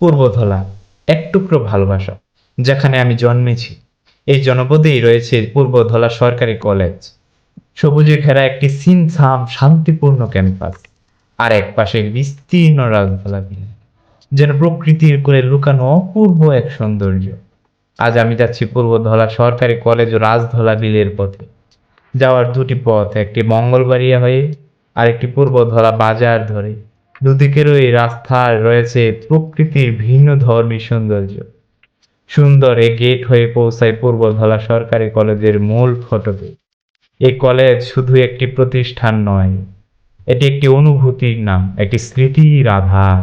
পূর্বধলা, এক টুকরো ভালোবাসা, যেখানে আমি জন্মেছি। এই জনপদেই রয়েছে পূর্বধলা সরকারি কলেজ। সবুজে ঘেরা একটি সিনসাম শান্তিপূর্ণ ক্যাম্পাস আর এক পাশে বিস্তীর্ণ রাজধলা বিল যেন প্রকৃতির করে লুকানো অপূর্ব এক সৌন্দর্য। আজ আমি যাচ্ছি পূর্বধলা সরকারি কলেজ ও রাজধলা বিলের পথে। যাওয়ার দুটি পথ, একটি মঙ্গলবাড়িয়া হয়ে আর একটি পূর্বধলা বাজার ধরে। দুদিকের ওই রাস্তায় রয়েছে প্রকৃতির ভিন্ন ধর্মী সৌন্দর্য। সুন্দর এ গেট হয়ে পৌঁছায় পূর্বধলা সরকারি কলেজের মূল ফটকে। এই কলেজ শুধু একটি প্রতিষ্ঠান নয়, এটি একটি অনুভূতির নাম, একটি স্মৃতির আধার।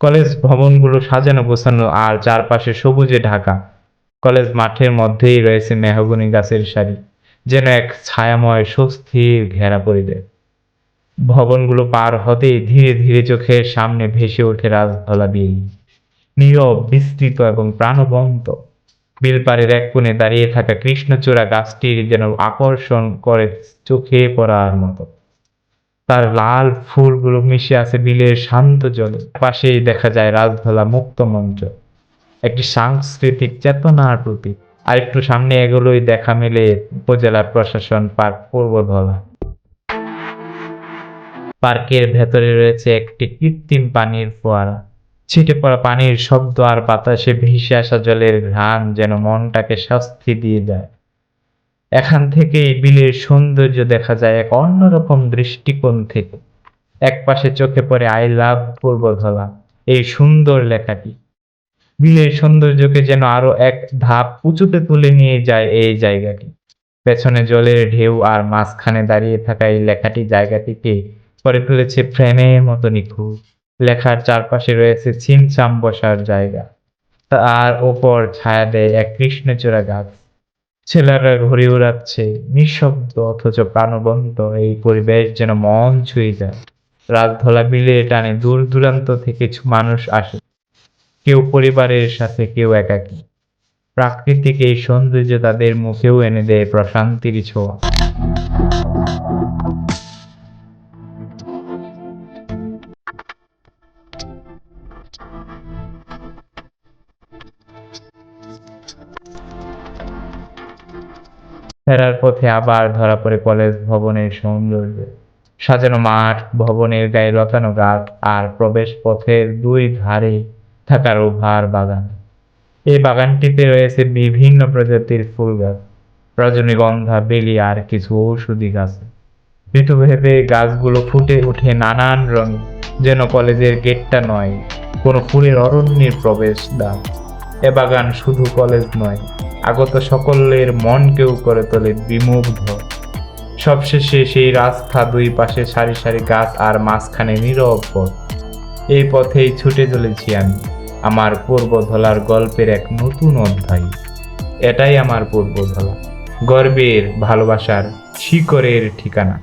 কলেজ ভবনগুলো সাজানো গোছানো আর চারপাশে সবুজে ঢাকা। কলেজ মাঠের মধ্যেই রয়েছে মেহগনি গাছের সারি, যেন এক ছায়াময় স্বস্তির ঘেরা পরিবেশ। ভবনগুলো পার হতেই ধীরে ধীরে চোখের সামনে ভেসে ওঠে রাজধলা বিল। নীরব, বিস্তৃত এবং প্রাণবন্ত। বিলপাড়ের এক কোণে দাঁড়িয়ে থাকা কৃষ্ণচূড়া গাছটির যেন আকর্ষণ করে চোখে পড়ার মতো। তার লাল ফুলগুলো মিশে আছে বিলের শান্ত জলে। পাশেই দেখা যায় রাজধলা মুক্ত মঞ্চ। একটি সাংস্কৃতিক চেতনার প্রতীক। আর একটু সামনে এগুলোই দেখা মেলে উপজেলা প্রশাসন পার্ক পূর্বধলা পার্কের ভেতরে রয়েছে একটি কৃত্রিম পানির ফোয়ারা। ছিটে পড়া পানির শব্দ আর বাতাসে ভেসে আসা জলের ঘ্রাণ যেন মনটাকে শাস্তি দিয়ে যায় এখান থেকে এই বিলের সৌন্দর্য দেখা যায় এক অন্যরকম দৃষ্টিকোণ থেকে। এক পাশে চোখে পড়ে আই লাভ পূর্বধলা, এই সুন্দর লেখাটি। বিলের সৌন্দর্যকে যেন আরও এক ধাপ উঁচুতে তুলে নিয়ে যায় এই জায়গাটি। পেছনে জলের ঢেউ আর মাঝখানে দাঁড়িয়ে থাকা এই লেখাটি জায়গাটিকে করে ফেলেছে ফ্রেমের মতো নিখুঁত। লেখার চারপাশে রয়েছে ছিমছাম বসার জায়গা। তার ওপর ছায়া দেয় এক কৃষ্ণচূড়া গাছ। ছেলেরা ঘুরে উড়াচ্ছে, নিঃশব্দ অথচ প্রাণবন্ত এই পরিবেশ যেন মন ছুঁয়ে যায়। রাত ধলা বিলে টানে দূর দূরান্ত থেকে মানুষ আসে। কেউ পরিবারের সাথে, কেউ একাকী। প্রাকৃতিক এই সৌন্দর্য তাদের মুখেও এনে দেয় প্রশান্তির ছোঁয়া। ফেরার পথে আবার ধরা পড়ে কলেজ ভবনের সৌন্দর্য। সাজানো মাঠ, ভবনের গায়ে লতানো গাছ আর প্রবেশ পথের দুই ধারে থাকা রোভার বাগান। এই বাগানটিতে রয়েছে বিভিন্ন প্রজাতির ফুল গাছ, রজনীগন্ধা, বেলি আর কিছু ঔষধি গাছ। ঋতু ভেবে গাছগুলো ফুটে ওঠে নানান রঙ, যেন কলেজের গেটটা নয়, কোনো ফুলের অরণ্যের প্রবেশ দ্বার এ বাগান শুধু কলেজ নয় আগত সকলের মনকেও করে তোলে বিমুগ্ধ। সবশেষে সেই রাস্তা দুই পাশে সারি সারি গাছ আর মাঝখানে নীরব পথ। এই পথেই ছুটে চলেছি আমি, আমার পূর্বধলার গল্পের এক নতুন অধ্যায়। এটাই আমার পূর্বধলা গর্বের, ভালোবাসার শিকরের ঠিকানা।